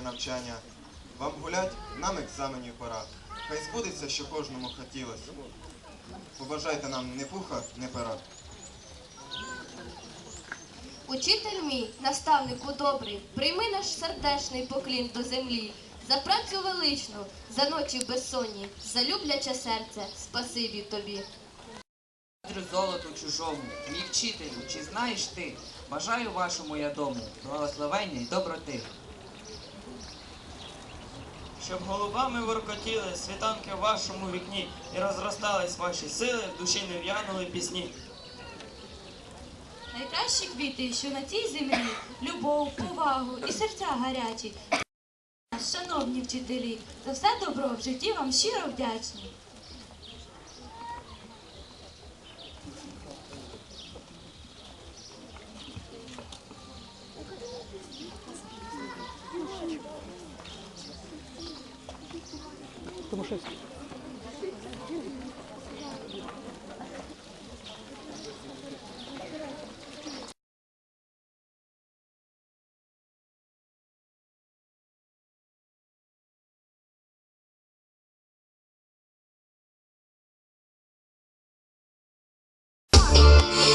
навчання. Вам гулять, нам екзаменів пора. Хай збудеться, що кожному хотілося. Побажайте нам не пуха, не пера. Учитель мій, наставнику добрий, прийми наш сердечний поклін до землі. За працю величну, за ночі безсонні, за любляче серце, спасибі тобі. Золоту чужому, мій вчителю, чи знаєш ти? Бажаю вашому я дому, благословення й доброти. Щоб голубами воркотіли світанки в вашому вікні і розростались ваші сили, в душі не в'янули пісні. Найкращі квіти, що на цій землі, любов, повагу і серця гарячі. Шановні вчителі, за все добро в житті вам щиро вдячні.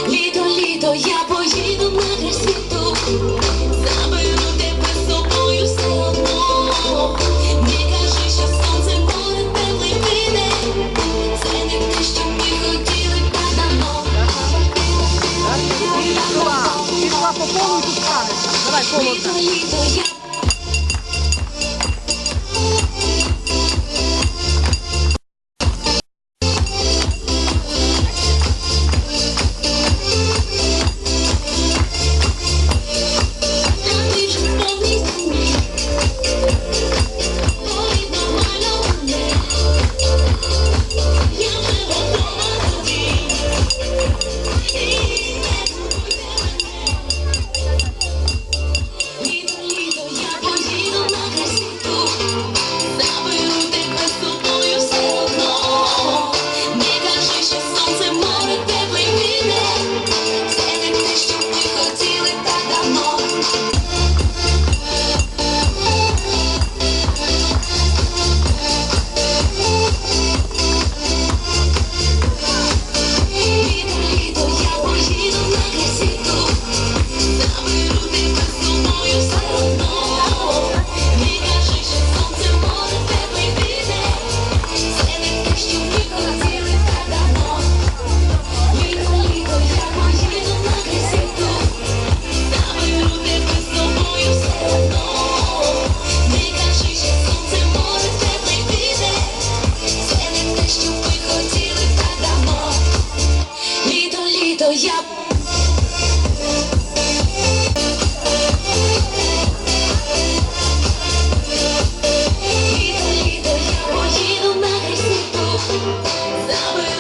Літо, літо, я поїду на край світу, Літо, літо, я а Stop.